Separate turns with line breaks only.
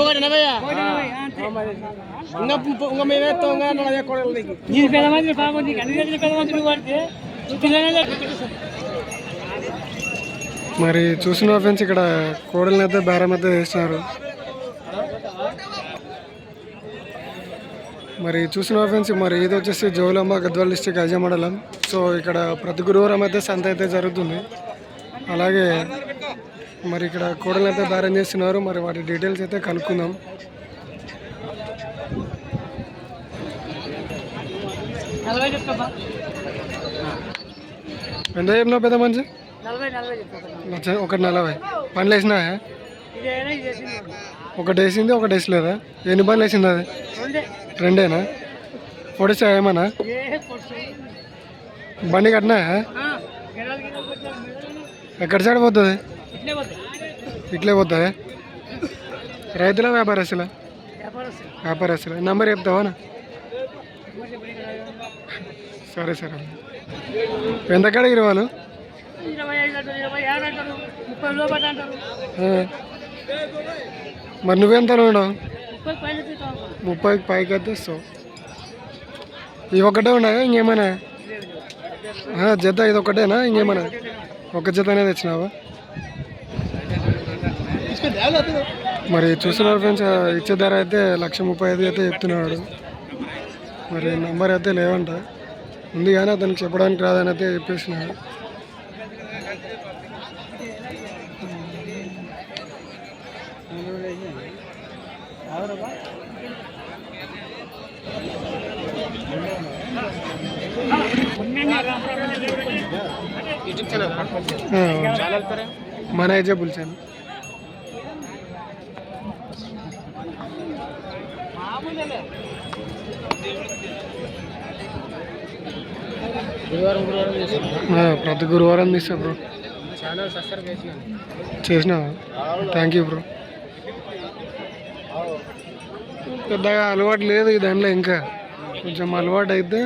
ఒకటి ఎనభై ఇంకా ఇంకా ఇంకా నలభై కోడలు నీకు
పెద్ద మంది పాపం నీకు అన్ని రోజులు పెద్ద మంది పడితే
మరి చూసిన ఫ్రెండ్స్ ఇక్కడ కోడల్ని అయితే బేరం అయితే వేస్తున్నారు మరి చూసిన ఫ్రెండ్స్ మరి ఇది వచ్చేసి జోలమ్మ గద్వాల డిస్టిక్ అజయ మండలం సో ఇక్కడ ప్రతి గురువారం అయితే సంత అయితే జరుగుతుంది. అలాగే మరి ఇక్కడ కోడలు అయితే బేరం చేస్తున్నారు. మరి వాటి డీటెయిల్స్ అయితే కనుక్కుందాం. ఎంత చెప్పినావు పెద్ద మంచి
నలభై
ఒకటి నలభై. పనులు వేసినా
ఇదేనా ఇది వేసింది?
ఒకటి వేసింది ఒకటి వేసలేదా? ఎన్ని పనులు వేసింది అది?
రెండే.
రెండేనా? పొడిసా ఏమన్నా? బండి కట్టినా
గెలాలు గిలాలు కొట్టారు మెడలు.
ఎక్కడి సైడ్ పోతుంది?
ఇట్లే పోతాయా?
రైతుల వ్యాపారస్తుల?
వ్యాపారస్తుల?
నంబర్ చెప్తావా సరే సరే. ఎంత కడిగిరు వాళ్ళు? మరి నువ్వెంత ఉండవు
ముప్పై
ముప్పైకి పైకి వస్తావు ఇవి ఒకటే ఉన్నాయా? ఇంకేమైనా? జత ఇది ఒకటేనా? ఇంకేమైనా? ఒక జతనే తెచ్చినావా? మరి చూస్తున్నారు ఫ్రెండ్స్ ఇచ్చే ధర అయితే లక్ష ముప్పై ఐదు అయితే చెప్తున్నాడు. మరి నంబర్ అయితే లేవంట. ఉంది కానీ అతనికి చెప్పడానికి రాదని అయితే చెప్పేసినాడు మన ఏజే
గురువారం గురువారం చేసాను
ఆ, ప్రతి గురువారం తీస్తా బ్రో.
ఛానల్
చేసినావా థ్యాంక్ యూ బ్రో పెద్దగా అలవాటు లేదు ఈ దాంట్లో ఇంకా. కొంచెం అలవాటు అయితే